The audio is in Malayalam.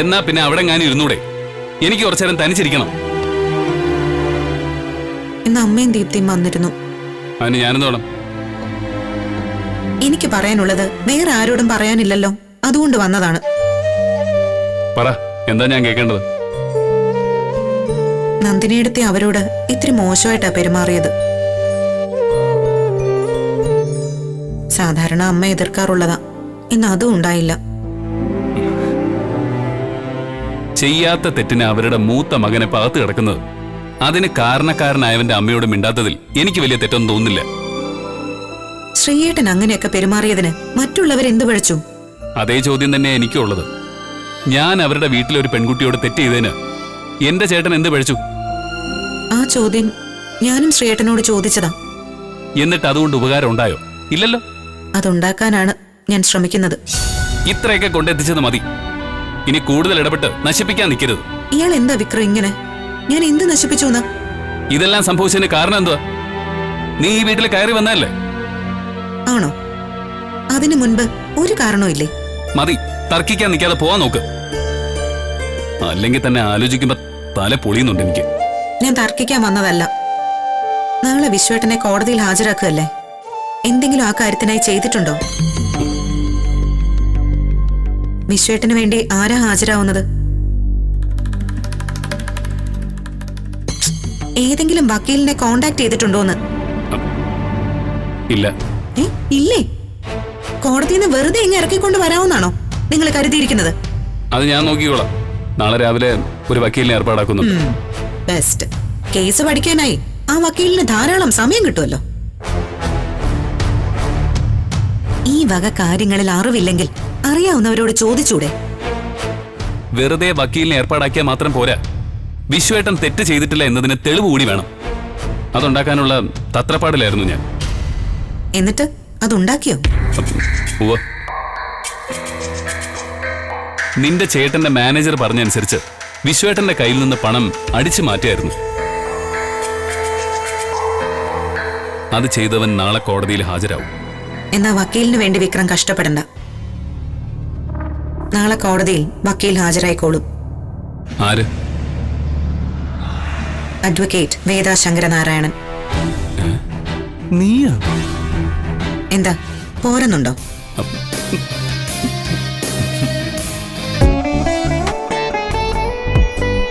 എന്നാ പിന്നെ അവിടെ ഞാൻ ഇരുന്നൂടെ? എനിക്ക് കുറച്ചു നേരം തനിച്ചിരിക്കണം. ഇന്ന് അമ്മയും ദീപ്തിയും വന്നിരുന്നു. അതിന് ഞാനെന്തോണം എനിക്ക് പറയാനുള്ളത് വേറെ ആരോടും പറയാനില്ലല്ലോ. അതുകൊണ്ട് വന്നതാണ്. പറ എന്താ ഞാൻ കേൾക്കേണ്ടത് നന്ദിനിയെടുത്തി അവരോട് ഇത്തിരി മോശമായിട്ടാ പെരുമാറിയത്. സാധാരണ അമ്മ എതിർക്കാറുള്ളതാ. ഇന്ന് അതും ഉണ്ടായില്ല. ചെയ്യാത്ത തെറ്റിന് അവരുടെ മൂത്ത മകനെ പകത്ത് കിടക്കുന്നത്. അതിന് കാരണക്കാരനായവന്റെ അമ്മയോട് മിണ്ടാത്തതിൽ എനിക്ക് വലിയ തെറ്റൊന്നും തോന്നില്ല ശ്രീയേട്ടൻ അങ്ങനെയൊക്കെ പെരുമാറിയതിന് മറ്റുള്ളവർ എന്തു പഴിച്ചു? അതേ ചോദ്യം തന്നെ എനിക്കുള്ളത് ഞാൻ അവരുടെ വീട്ടിലെ ഒരു പെൺകുട്ടിയോട് തെറ്റ് ചെയ്തതിന് എന്റെ ചേട്ടൻ എന്ത് പഴിച്ചു? ആ ചോദ്യം ഞാനും ശ്രീയേട്ടനോട് ചോദിച്ചതാ. എന്നിട്ട് അതുകൊണ്ട് ഉപകാരം ഉണ്ടായോ? ഇല്ലല്ലോ. അതുണ്ടാക്കാനാണ് ഞാൻ ശ്രമിക്കുന്നത്. ഇത്രയൊക്കെ കൊണ്ടെത്തിച്ചത് മതി. ഇനി കൂടുതൽ ഇടപെട്ട് നശിപ്പിക്കാൻ നിൽക്കരുത്. ഇയാൾ എന്താ വിക്രം ഇങ്ങനെ? ഞാൻ എന്ത് നശിപ്പിച്ചു എന്ന് ഇതെല്ലാം സംഭവിച്ചതിന് കാരണം എന്തുവാ? നീ ഈ വീട്ടിൽ കയറി വന്നല്ലേ ആണോ? അതിനു മുൻപ് ഒരു കാരണവും ഇല്ലേ? മതി തർക്കിക്കാൻ നിൽക്കാതെ പോവാൻ നോക്ക്. അല്ലെങ്കിൽ തന്നെ ആലോചിക്കുമ്പോ തല പൊളിയുന്നുണ്ട് എനിക്ക്. ഞാൻ തർക്കിക്കാൻ വന്നതല്ല. നാളെ വിശ്വേട്ടനെ കോടതിയിൽ ഹാജരാക്കുകയല്ലേ? എന്തെങ്കിലും ആ കാര്യത്തിനായി ചെയ്തിട്ടുണ്ടോ? വിശ്വേട്ടന് വേണ്ടി ആരാ ഹാജരാവുന്നത്? ഏതെങ്കിലും വക്കീലിനെ കോണ്ടാക്ട് ചെയ്തിട്ടുണ്ടോന്ന്? ഇല്ല. ഇല്ലേ? കോടതിയിൽ നിന്ന് വെറുതെ ഇങ്ങ് ഇറക്കിക്കൊണ്ട് വരാവുന്നാണോ നിങ്ങൾ കരുതിയിരിക്കുന്നത്? അത് ഞാൻ നോക്കിക്കോളാം. നാളെ രാവിലെ ഒരു വക്കീലിനെ ഏർപ്പാടാക്കുന്നു. ബെസ്റ്റ്. കേസ് പഠിക്കാനായി ആ വക്കീലിന് ധാരാളം സമയം കിട്ടുമല്ലോ. ഈ വക കാര്യങ്ങളിൽ അറിവില്ലെങ്കിൽ അറിയാവുന്നവരോട് ചോദിച്ചൂടെ? വെറുതെ വക്കീലിനെ ഏർപ്പാടാക്കിയാൽ മാത്രം പോരാ. വിശ്വേട്ടൻ തെറ്റ് ചെയ്തിട്ടില്ല എന്നതിന് തെളിവ് കൂടി വേണം. അതുണ്ടാക്കാനുള്ള തത്രപ്പാടിലായിരുന്നു ഞാൻ. എന്നിട്ട് അതുണ്ടാക്കിയോ. നിന്റെ ചേട്ടന്റെ മാനേജർ പറഞ്ഞനുസരിച്ച് വിശ്വേട്ടന്റെ കയ്യിൽ നിന്ന് പണം അടിച്ചു മാറ്റിയായിരുന്നു. അത് ചെയ്തവൻ നാളെ കോടതിയിൽ ഹാജരാവും. എന്നാ വക്കീലിന് വേണ്ടി വിക്രം കഷ്ടപ്പെടണ്ട. നാളെ കോടതിയിൽ വക്കീൽ ഹാജരായിക്കോളും. ആര്? അഡ്വക്കേറ്റ് വേദ ശങ്കരനാരായണൻ. നീയാ എന്താ? പോരുന്നുണ്ടോ?